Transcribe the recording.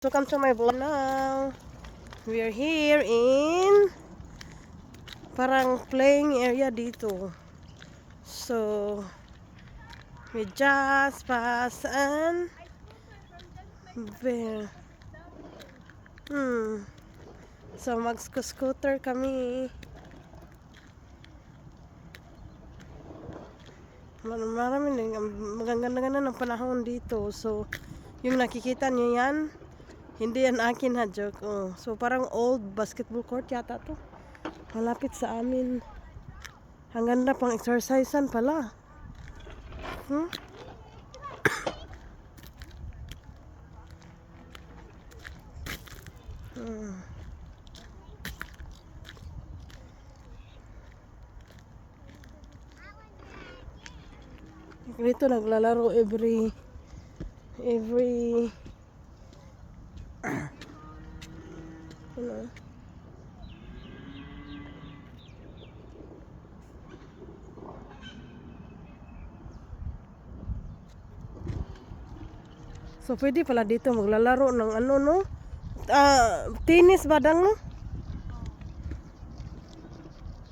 Welcome to my vlog now. We are here in parang playing area dito. So we just pass and there. Hmm. So mag-scooter kami. Mar- Marami din magaganda-ganda ng panahon dito. So yung nakikita niyo yan, hindi yan akin ha, joke. Oh. So, parang old basketball court yata to. Malapit sa amin. Ang ganda pang exercisean pala. Hmm? Hmm. Dito naglalaro every every ano So pwede pala dito maglalaro ng ano no? Ah, tennis badang no?